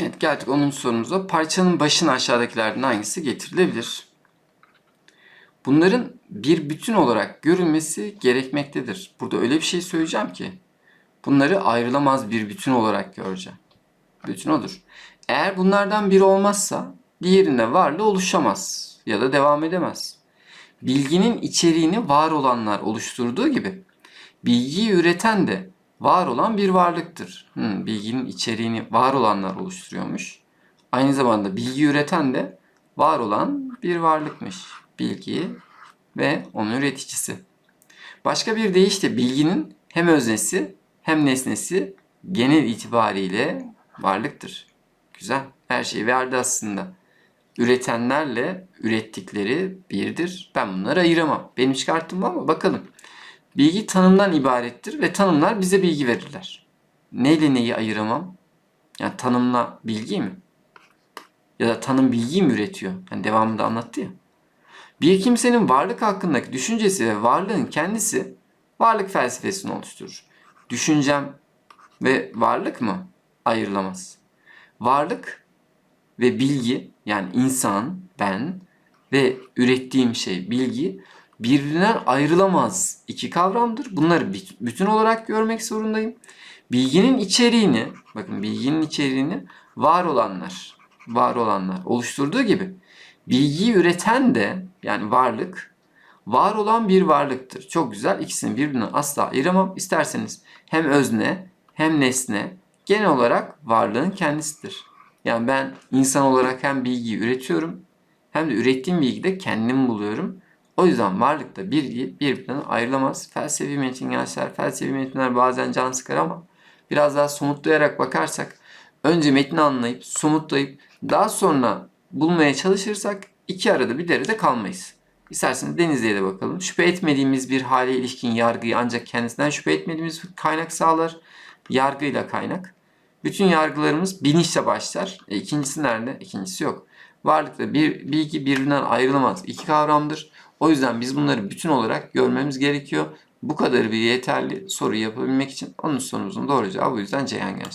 Evet geldik 10. sorumuza. Parçanın başına aşağıdakilerden hangisi getirilebilir? Bunların bir bütün olarak görülmesi gerekmektedir. Burada öyle bir şey söyleyeceğim ki bunları ayrılamaz bir bütün olarak göreceğim. Bütün odur. Eğer bunlardan biri olmazsa diğerinde varlığı oluşamaz ya da devam edemez. Bilginin içeriğini var olanlar oluşturduğu gibi bilgiyi üreten de var olan bir varlıktır. Hmm, bilginin içeriğini var olanlar oluşturuyormuş. Aynı zamanda bilgi üreten de var olan bir varlıkmış. Bilgi ve onun üreticisi. Başka bir deyişle bilginin hem öznesi hem nesnesi genel itibariyle varlıktır. Güzel. Her şeyi verdi aslında. Üretenlerle ürettikleri birdir. Ben bunları ayıramam. Benim çıkarttığım var mı? Bakalım. Bilgi tanımdan ibarettir ve tanımlar bize bilgi verirler. Neyle neyi ayıramam? Yani tanımla bilgi mi? Ya da tanım bilgiyi mi üretiyor? Yani devamında anlattı ya. Bir kimsenin varlık hakkındaki düşüncesi ve varlığın kendisi varlık felsefesini oluşturur. Düşüncem ve varlık mı? Ayrılamaz. Varlık ve bilgi yani insan, ben ve ürettiğim şey bilgi birbirinden ayrılamaz iki kavramdır. Bunları bütün olarak görmek zorundayım. Bilginin içeriğini, bakın bilginin içeriğini var olanlar, var olanlar oluşturduğu gibi bilgiyi üreten de yani varlık var olan bir varlıktır. Çok güzel. İkisini birbirinden asla ayıramam. İsterseniz hem özne hem nesne genel olarak varlığın kendisidir. Yani ben insan olarak hem bilgiyi üretiyorum hem de ürettiğim bilgide kendim buluyorum. O yüzden varlıkta bilgi birbirinden ayrılamaz. Felsefi metin gençler, felsefi metinler bazen can sıkar ama biraz daha somutlayarak bakarsak önce metni anlayıp, somutlayıp daha sonra bulmaya çalışırsak iki arada bir derede kalmayız. İsterseniz Denizli'ye de bakalım. Şüphe etmediğimiz bir hale ilişkin yargıyı ancak kendisinden şüphe etmediğimiz kaynak sağlar. Yargıyla kaynak. Bütün yargılarımız bilinçle başlar. E, ikincisi nerede? İkincisi yok. Varlıkta bir bilgi birbirinden ayrılamaz. iki kavramdır. O yüzden biz bunları bütün olarak görmemiz gerekiyor. Bu kadar bir yeterli soru yapabilmek için onun sorumuzun doğru cevabı o yüzden Ceyhan Genç.